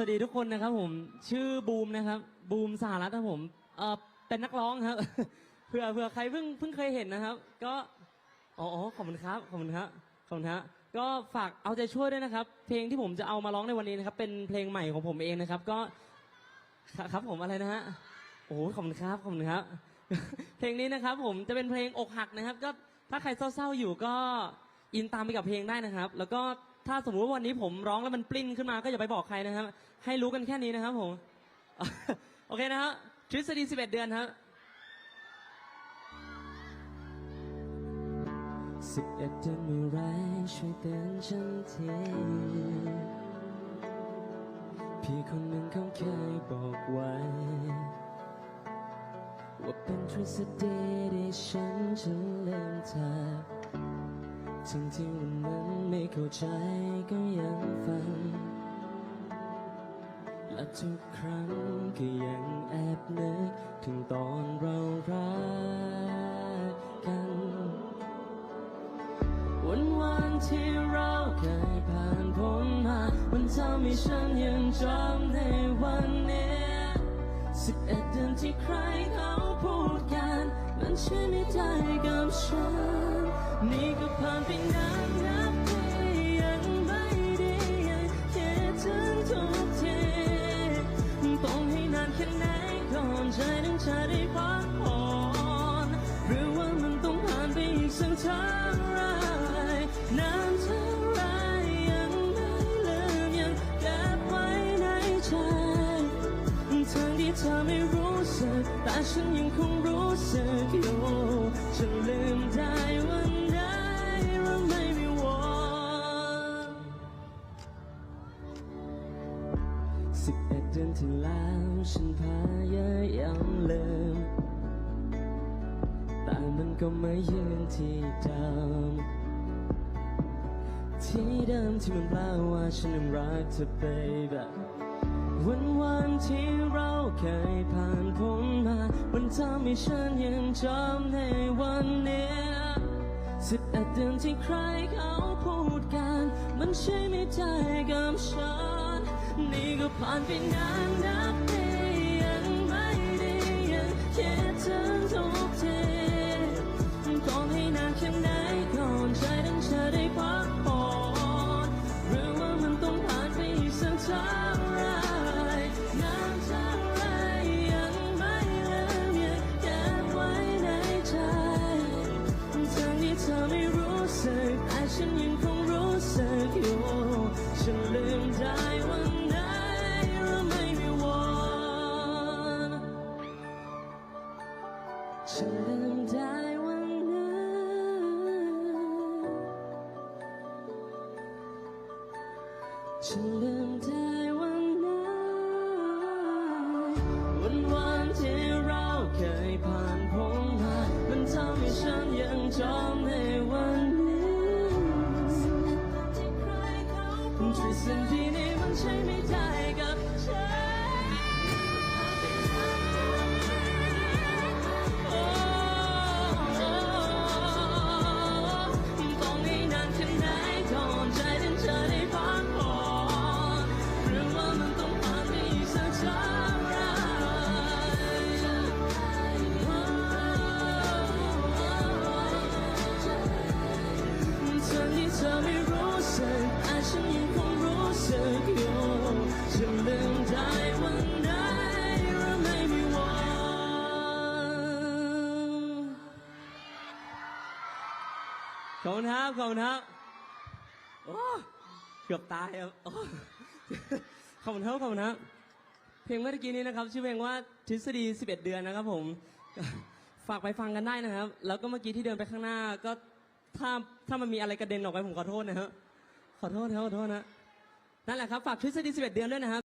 วัสดีทุกคนนะครับผมชื่อบูมนะครับบูมสหรัฐครับผมเออเป็นนักร้องครับ เผื่อเผื่อใครเพิ่งเพิ่งเคยเห็นนะครับ ก็อ๋ออ๋อขอบคุณครับขอบคุณครับขอบคุณครับก็ฝากเอาใจช่วยด้วยนะครับ เพลงที่ผมจะเอามาร้องในวันนี้นะครับ เป็นเพลงใหม่ของผมเองนะครับ ก็ครับผมอะไรนะฮะโอ้ขอบคุณครับขอบคุณครับ เพลงนี้นะครับ ผมจะเป็นเพลงอกหักนะครับ ก็ถ้าใครเศร้าๆอยู่ก็อินตามไปกับเพลงได้นะครับ แล้วก็ ถ้าสมมุติว่าวันนี้ผมร้องแล้วมันปลิ้นขึ้นมาก็อย่าไปบอกใครนะครับ ให้รู้กันแค่นี้นะครับผม โอเคนะครับทฤษฎี11 เดือนครับสิบเอ็ดเดือนเมื่อไรช่วยเตือนฉันทีพี่คนหนึ่งเขาเคยบอกไว้ ว่าเป็นทฤษฎีที่ฉันจะลืมเธอ ทั้งที่วันนั้นไม่เข้าใจก็ยังฟัง และทุกครั้งก็ยังแอบนึกถึงตอนเรารักกัน วันวันที่เราเคยผ่านพ้นมา มันทำให้ฉันยังจำในวันนี้สิบเอ็ดเดือนที่ใครเขาพูดกัน มันใช่ไม่ได้กับฉัน นี่ก็ผ่านไปนานนับปียังไม่ได้ยังคิดถึงทุกทีต้องให้นานแค่ไหนก่อนใจถึงจะได้พักผ่อนหรือว่ามันต้องผ่านไปอีกสักเท่าไรนานเท่าไรยังไม่ลืมยังเก็บไว้ในใจทั้งที่เธอไม่รู้สึกแต่ฉันยังคงรู้สึกอยู่จะลืม สิบเอ็ดเดือนที่แล้วฉันพยายามลืมแต่มันก็ไม่ยืนที่เดิมที่เดิมที่มันแปลว่าฉันยังรักเธอ baby วันวันที่เราเคยผ่านพ้นมามันทำให้ฉันยังจำในวันนี้สิบเอ็ดเดือนที่ใครเขาพูดกัน มันใช่ไม่ได้กับฉัน นี่ก็ผ่านไปน ฉันลืมได้วันนั้นฉันลืมได้วันนั้นวันวันที่เราเคยผ่านพ้น ขอบคุณครับขอบคุณครับโอ้เกือบตายครับโอ้ขอบคุณครับขอบคุณครับเพลงเมื่อกี้นี้นะครับ ชื่อเพลงว่าทฤษฎี 11 เดือนนะครับ ผม ฝากไปฟังกันได้นะครับ แล้วก็เมื่อกี้ที่เดินไปข้างหน้า ก็ถ้าถ้ามันมีอะไรกระเด็นออกไปผมขอโทษนะครับขอโทษครับขอโทษนะนั่นแหละครับฝากทฤษฎี 11 เดือนด้วยนะครับ